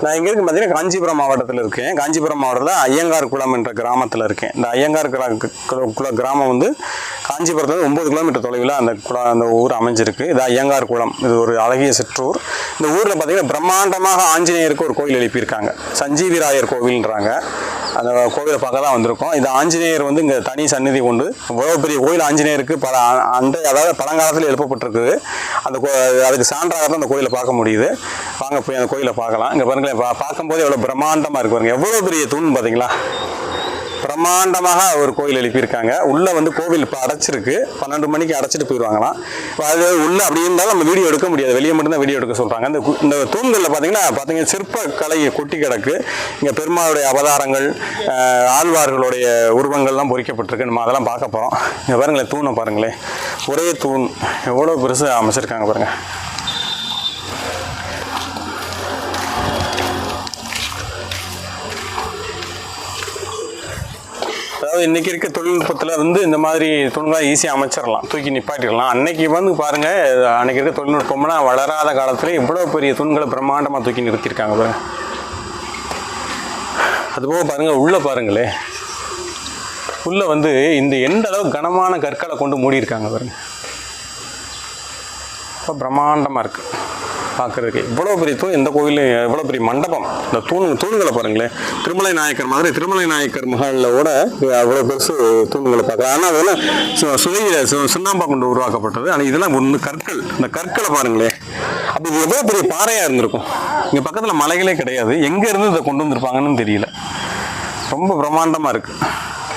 நான் எங்கே இருக்கு பார்த்தீங்கன்னா காஞ்சிபுரம் மாவட்டத்தில் இருக்கேன். காஞ்சிபுரம் மாவட்டத்தில் ஐயங்கார் குளம் என்ற கிராமத்தில் இருக்கேன். இந்த ஐயங்கார் கிரா- குள கிராமம் வந்து காஞ்சிபுரத்தில் ஒம்பது கிலோமீட்டர் தொலைவில் அந்த குளம் அந்த ஊர் அமைஞ்சிருக்கு. இது ஐயங்கார் குளம். இது ஒரு அழகிய சிற்றூர். இந்த ஊரில் பார்த்தீங்கன்னா பிரம்மாண்டமாக ஆஞ்சநேயருக்கு ஒரு கோயில் எழுப்பியிருக்காங்க. சஞ்சீவிராயர் கோவில்ன்றாங்க. அந்த கோவிலை பார்க்க தான் வந்திருக்கோம். இது ஆஞ்சநேயர் வந்து இங்கே தனி சந்நிதி கொண்டு இவ்வளோ பெரிய கோயில் ஆஞ்சநேயருக்கு பல அந்த அதாவது பழங்காலத்தில் எழுப்பப்பட்டிருக்குது. அந்த கோ அதுக்கு சான்றாக தான் அந்த கோயிலை பார்க்க முடியுது. வாங்க போய் அந்த கோயிலை பார்க்கலாம். இங்கே பாருங்களேன் பா பார்க்கும்போது எவ்வளோ பிரம்மாண்டமாக இருக்கு பாருங்க. எவ்வளோ பெரிய தூண் பார்த்தீங்களா பிரம்மாண்டமாக ஒரு கோயில் எழுப்பியிருக்காங்க. உள்ளே வந்து கோவில் இப்போ அடைச்சிருக்கு. பன்னெண்டு மணிக்கு அடைச்சிட்டு போயிடுவாங்களாம் அது உள்ளே அப்படி இருந்தாலும் நம்ம வீடியோ எடுக்க முடியாது. வெளியே மட்டும்தான் வீடியோ எடுக்க சொல்கிறாங்க இந்த இந்த தூண்களில் பார்த்தீங்கன்னா பார்த்தீங்கன்னா சிற்ப கலை கொட்டி கிடக்கு. இங்கே பெருமாளுடைய அவதாரங்கள் ஆழ்வார்களுடைய உருவங்கள்லாம் பொறிக்கப்பட்டிருக்கு. நம்ம அதெல்லாம் பார்க்க போகிறோம் இங்கே பாருங்களேன் தூணை பாருங்களேன். ஒரே தூண். எவ்வளோ பெருசு அமைச்சிருக்காங்க பாருங்கள் அதாவது இன்னைக்கு இருக்க தொழில்நுட்பத்தில் வந்து இந்த மாதிரி தூண்களை ஈஸியாக அமைச்சிடலாம் தூக்கி நிப்பாட்டிடலாம் அன்னைக்கு வந்து பாருங்க அன்னைக்கு இருக்க தொழில்நுட்பம்னா வளராத காலத்துல இவ்வளோ பெரிய தூண்களை பிரம்மாண்டமாக தூக்கி நிறுத்தியிருக்காங்க பாருங்க. அதுபோக பாருங்க உள்ளே பாருங்களே. உள்ள வந்து இந்த எந்த அளவு கனமான கற்களை கொண்டு மூடியிருக்காங்க பாருங்க. ரொம்ப பிரம்மாண்டமாக இருக்குது பார்க்குறதுக்கு. இவ்வளோ பெரிய தூண் எந்த கோயில் எவ்வளோ பெரிய மண்டபம். இந்த தூண் தூண்களை பாருங்களேன். திருமலை நாயக்கர் மாதிரி திருமலை நாயக்கர் மகளில் கூட அவ்வளோ பெருசு தூண்களை பார்க்கலாம் ஆனால் அதெல்லாம் சு- சு சுண்ணாம்பா கொண்டு உருவாக்கப்பட்டது. ஆனால் இதெல்லாம் ஒன்று கற்கள். இந்த கற்களை பாருங்களேன். அப்போ இது எவ்வளோ பெரிய பாறையாக இருந்திருக்கும். இங்கே பக்கத்தில் மலைகளே கிடையாது. எங்கேருந்து இதை கொண்டு வந்திருப்பாங்கன்னு தெரியல. ரொம்ப பிரம்மாண்டமாக இருக்குது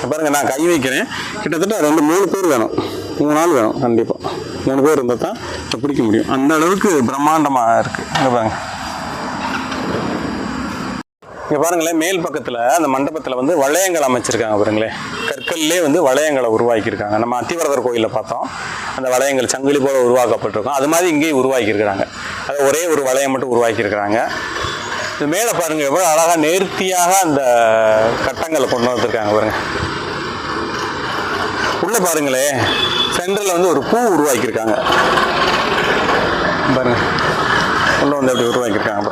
பாருங்கள் நான் கை வைக்கிறேன். கிட்டத்தட்ட ரெண்டு மூணு பேர் வேணும். மூணு நாள் வேணும் கண்டிப்பாக மூணு பேர் இருந்தால் தான் இதை பிடிக்க முடியும். அந்த அளவுக்கு பிரம்மாண்டமாக இருக்குது இங்கே பாருங்க. இங்கே பாருங்களேன் மேல் பக்கத்தில் அந்த மண்டபத்தில் வந்து வளையங்கள் அமைச்சிருக்காங்க பாருங்களேன் கற்கல்லே வந்து வளையங்களை உருவாக்கியிருக்காங்க. நம்ம அத்திவரதர் கோயிலில் பார்த்தோம். அந்த வளையங்கள் சங்கிலி போல உருவாக்கப்பட்டிருக்கோம். அது மாதிரி இங்கேயும் உருவாக்கியிருக்கிறாங்க. அது ஒரே ஒரு வளையம் மட்டும் உருவாக்கியிருக்கிறாங்க. இது மேலே பாருங்கள் எவ்வளோ அழகாக நேர்த்தியாக அந்த கட்டங்களை கொண்டு வந்திருக்காங்க பாருங்கள் உள்ள பாருங்களே சென்டரில் வந்து ஒரு பூ உருவாக்கியிருக்காங்க. பாருங்க. உள்ள வந்து அப்படி உருவாக்கியிருக்காங்க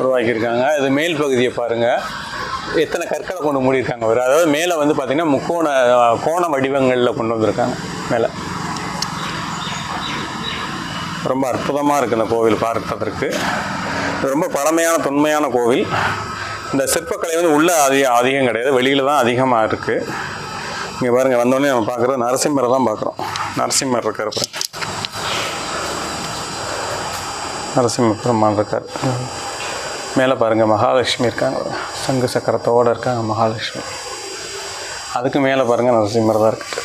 உருவாக்கியிருக்காங்க. அது மேல் பகுதியை பாருங்க. எத்தனை கற்களை கொண்டு மூடியிருக்காங்க ஒரு அதாவது மேலே வந்து பார்த்தீங்கன்னா முக்கோண கோண வடிவங்களில் கொண்டு வந்திருக்காங்க மேலே. ரொம்ப அற்புதமாக இருக்குது இந்த கோவில் பார்ப்பதற்கு இது ரொம்ப பழமையான தொன்மையான கோவில். இந்த சிற்பக்கலை வந்து உள்ளே அதிகம் அதிகம் கிடையாது. வெளியில் தான் அதிகமாக இருக்குது இங்கே பாருங்கள் வந்தோடனே நம்ம பார்க்குறது நரசிம்மரை தான் பார்க்குறோம். நரசிம்மர் இருக்கார் பாருங்க. நரசிம்ம பெருமான் இருக்கார். மேலே பாருங்கள் மகாலட்சுமி இருக்காங்க. சங்கு சக்கரத்தோடு இருக்காங்க மகாலட்சுமி. அதுக்கு மேலே பாருங்கள் நரசிம்மர் தான் இருக்குது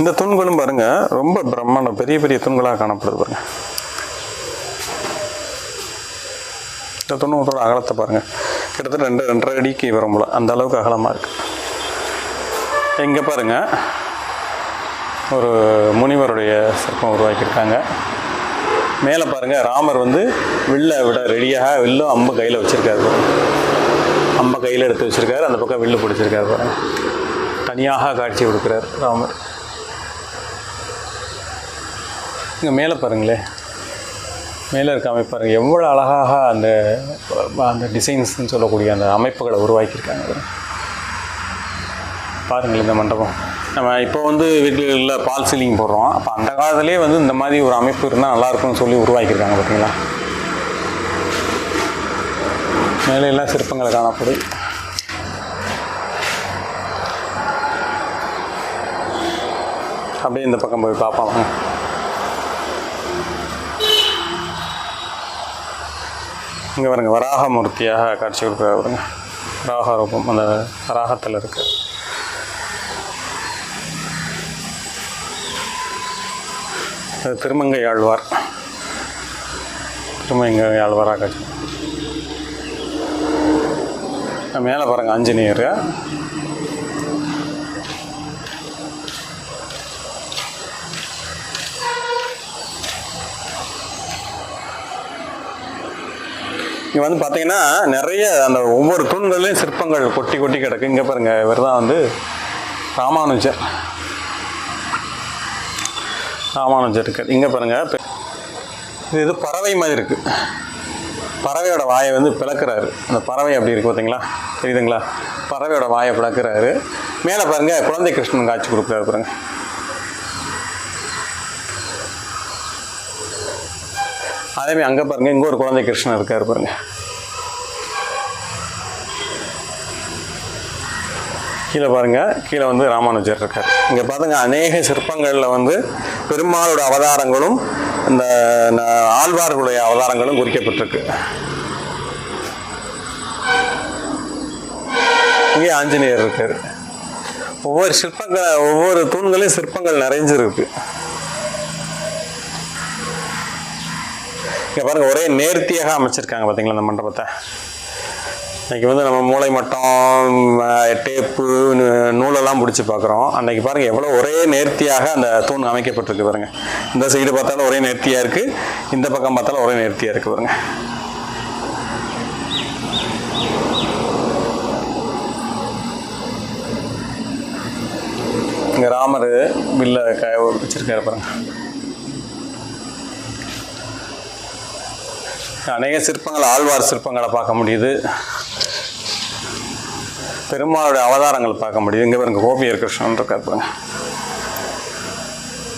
இந்த தூண்களும் பாருங்க ரொம்ப பிரம்மாண்டம் பெரிய பெரிய தூண்களாக காணப்படுது பாருங்கள் இந்த தூணத்தோட அகலத்தை பாருங்கள் கிட்டத்தட்ட ரெண்டு ரெண்டரை அடிக்கு வரும் அந்த அளவுக்கு அகலமாக இருக்குது இங்கே பாருங்கள் ஒரு முனிவருடைய சிற்பம் உருவாக்கியிருக்காங்க. மேலே பாருங்கள் ராமர் வந்து வில்லை விட ரெடியாக வில்லும் அம்பு கையில் வச்சுருக்காரு பாருங்கள் அம்பை கையில் எடுத்து வச்சிருக்காரு. அந்த பக்கம் வில்லு பிடிச்சிருக்காரு பாருங்கள் தனியாக காட்சி கொடுக்குறார் ராமர். இங்கே மேலே பாருங்களேன் மேலே இருக்க அமைப்பு பாருங்கள் எவ்வளோ அழகாக அந்த அந்த டிசைன்ஸ்னு சொல்லக்கூடிய அந்த அமைப்புகளை உருவாக்கியிருக்காங்க பாருங்கள் இந்த மண்டபம். நம்ம இப்போ வந்து வீட்டில் பால் சீலிங் போடுறோம். அப்போ அந்த காலத்திலே வந்து இந்த மாதிரி ஒரு அமைப்பு இருந்தால் நல்லாயிருக்கும்னு சொல்லி உருவாக்கியிருக்காங்க பார்த்தீங்களா மேலே எல்லாம் சிற்பங்களை காணப்படும். அப்படியே இந்த பக்கம் போய் பார்ப்போம். இங்கே பாருங்க வராக மூர்த்தியாக காட்சி கொடுக்குறாரு பாருங்க. வராக ரூபம் அந்த வராகத்தில் இருக்கு. அது திருமங்கை ஆழ்வார் திருமங்கை ஆழ்வாராக காட்சி மேலே பாருங்க ஆஞ்சநேயர். இங்கே வந்து பார்த்தீங்கன்னா நிறைய அந்த ஒவ்வொரு தூண்கள்லையும் சிற்பங்கள் கொட்டி கொட்டி கிடக்கு. இங்கே பாருங்க இவர் தான் வந்து ராமானுஜர். ராமானுஜர் இருக்கார். இங்கே பாருங்கள் இது இது பறவை மாதிரி இருக்குது பறவையோட வாயை வந்து பிளக்குறாரு. அந்த பறவை அப்படி இருக்குது பார்த்தீங்களா தெரியுதுங்களா? பறவையோட வாயை பிளக்குறாரு. மேலே பாருங்கள் குழந்தை கிருஷ்ணன் காட்சி கொடுக்குறாரு பாருங்க. அதேமாதிரி அங்கே பாருங்க இங்கே ஒரு குழந்தை கிருஷ்ணன் இருக்காரு பாருங்க. கீழே பாருங்க கீழே வந்து ராமானுஜர் இருக்கார். இங்கே பாருங்க அநேக சிற்பங்களில் வந்து பெருமாளோட அவதாரங்களும் இந்த ஆழ்வார்களுடைய அவதாரங்களும் குறிக்கப்பட்டிருக்கு. இங்கே ஆஞ்சநேயர் இருக்கார். ஒவ்வொரு சிற்பங்கள் ஒவ்வொரு தூண்களையும் சிற்பங்கள் நிறைஞ்சிருக்கு. இங்கே பாருங்கள் ஒரே நேர்த்தியாக அமைச்சிருக்காங்க பார்த்தீங்களா இந்த மண்டபத்தை. இன்றைக்கி வந்து நம்ம மூளை மட்டம் டேப்பு நூலெல்லாம் பிடிச்சி பார்க்குறோம் அன்றைக்கி பாருங்கள் எவ்வளோ ஒரே நேர்த்தியாக அந்த தூண் அமைக்கப்பட்டிருக்கு பாருங்கள் இந்த சைடு பார்த்தாலும் ஒரே நேர்த்தியாக இருக்குது இந்த பக்கம் பார்த்தாலும் ஒரே நேர்த்தியாக இருக்குது பாருங்கள் இங்கே ராமர் வில்ல க வச்சிருக்காரு பாருங்கள் அநேக சிற்பங்கள் ஆழ்வார் சிற்பங்களை பார்க்க முடியுது. பெருமாளுடைய அவதாரங்கள் பார்க்க முடியுது. இங்கே பாருங்க கோபியர் கிருஷ்ணன் இருக்கார் பாருங்க.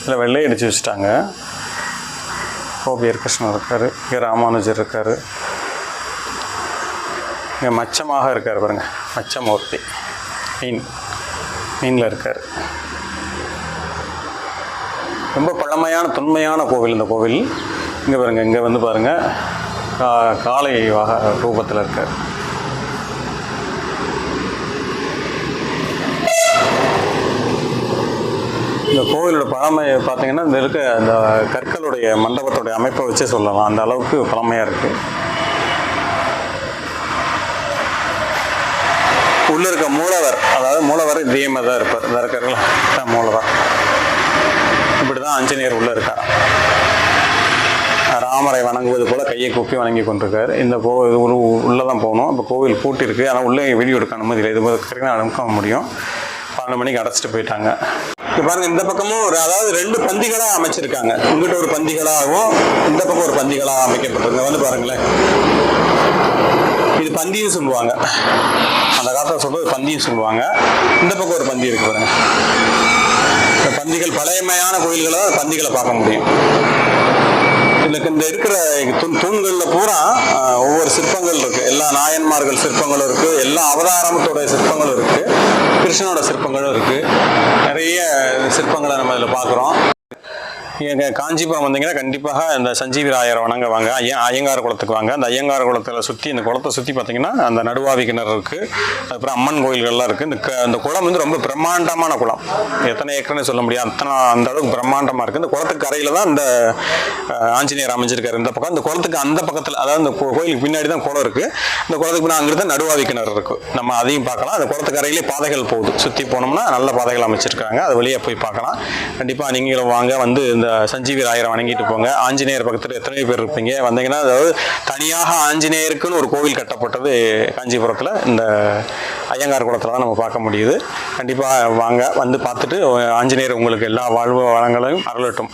இதில் வெள்ளை அடித்து வச்சுட்டாங்க. கோபியர் கிருஷ்ணன் இருக்கார். இங்கே ராமானுஜர் இருக்கார். இங்கே மச்சமாக இருக்கார் பாருங்க. மச்சமூர்த்தி. மீன். மீனில் இருக்கார். ரொம்ப பழமையான தொன்மையான கோவில் இந்த கோவில். இங்கே பாருங்கள் இங்கே வந்து பாருங்கள் கா காளை வாக ரூபத்தில் இருக்கார். இந்த கோவிலோட பழமை பார்த்தீங்கன்னா இந்த இருக்க அந்த கற்களுடைய மண்டபத்துடைய அமைப்பை வச்சே சொல்லலாம். அந்த அளவுக்கு பழமையாக இருக்குது உள்ளே இருக்க மூலவர் அதாவது மூலவர் இதே மாதிரி தான் இருப்பார். இந்த இருக்காருல்ல மூலவர். இப்படி தான் ஆஞ்சநேயர் உள்ளே இருக்கார் ராமரை வணங்குவது போல கையை கூப்பி வணங்கி கொண்டிருக்காரு. இந்த கோ இது ஒரு உள்ளே தான் போகணும். இப்போ கோவில் பூட்டிருக்கு ஆனால் உள்ளே வீடியோ எடுக்க அனுமதி இல்லை. இது கரெக்டாக அனுப்ப முடியும். பன்னெண்டு மணிக்கு அடைச்சிட்டு போயிட்டாங்க. இப்போ பாருங்க இந்த பக்கமும் ஒரு அதாவது ரெண்டு பந்திகளாக அமைச்சிருக்காங்க. இங்கிட்ட ஒரு பந்திகளாகவும் இந்த பக்கம் ஒரு பந்திகளாக அமைக்கப்பட்டிருக்கு. வந்து பாருங்களேன். இது பந்தியும் சொல்லுவாங்க. அந்த காலத்தில் சொல்றது பந்தியும் சொல்லுவாங்க. இந்த பக்கம் ஒரு பந்தி இருக்கு பாருங்க. பந்திகள் பழையமையான கோயில்களை பந்திகளை பார்க்க முடியும். இதுல இந்த இருக்கிற தூண் தூண்களில் பூரா ஒவ்வொரு சிற்பங்கள் இருக்கு. எல்லா நாயன்மார்கள் சிற்பங்களும் இருக்கு. எல்லா அவதாரத்தோட சிற்பங்களும் இருக்கு. கிருஷ்ணனோட சிற்பங்களும் இருக்கு. நிறைய சிற்பங்களை நம்ம இதில் பார்க்குறோம். காஞ்சிபுரம் வந்தீங்கன்னா கண்டிப்பாக அந்த சஞ்சீவி ராயர் வணங்க வாங்க ஐயா ஐயங்கார் குளத்துக்கு வாங்க. அந்த ஐயங்கார் குளத்தில் சுற்றி இந்த குளத்தை சுற்றி பார்த்தீங்கன்னா அந்த நடுவாவி கிணறு இருக்குது அப்புறம் அம்மன் கோயில்கள்லாம் இருக்குது இந்த க- குளம் வந்து ரொம்ப பிரம்மாண்டமான குளம். எத்தனை ஏக்கர்னு சொல்ல முடியாது. அத்தனை அந்த அளவுக்கு பிரம்மாண்டமாக இருக்குது இந்த குளத்துக்கு கரையில் தான் இந்த ஆஞ்சநேயர் அமைஞ்சிருக்காரு. இந்த பக்கம் இந்த குளத்துக்கு அந்த பக்கத்தில் அதாவது இந்த கோ- கோயிலுக்கு பின்னாடி தான் குளம் இருக்குது இந்த குளத்துக்கு பின்னாடி அங்கிருந்து நடுவாவி கிணறு இருக்குது நம்ம அதையும் பார்க்கலாம். அந்த குளத்துக்கு கரையிலே பாதைகள் போகுது. சுற்றி போனோம்னா நல்ல பாதைகள் அமைச்சிருக்காங்க. அது வழியாக போய் பார்க்கலாம். கண்டிப்பாக நீங்களும் வாங்க. வந்து இந்த இந்த சஞ்சீவி ராயரை வணங்கிட்டு போங்க. ஆஞ்சநேயர் பக்கத்தில் எத்தனை பேர் இருப்பீங்க. வந்தீங்கன்னா அதாவது தனியாக ஆஞ்சநேயருக்குன்னு ஒரு கோவில் கட்டப்பட்டது காஞ்சிபுரத்தில். இந்த ஐயங்கார் குளத்தில் தான் நம்ம பார்க்க முடியுது. கண்டிப்பாக வாங்க வந்து பார்த்துட்டு ஆஞ்சநேயர் உங்களுக்கு எல்லா வாழ்வு வளங்களையும் அருளட்டும்.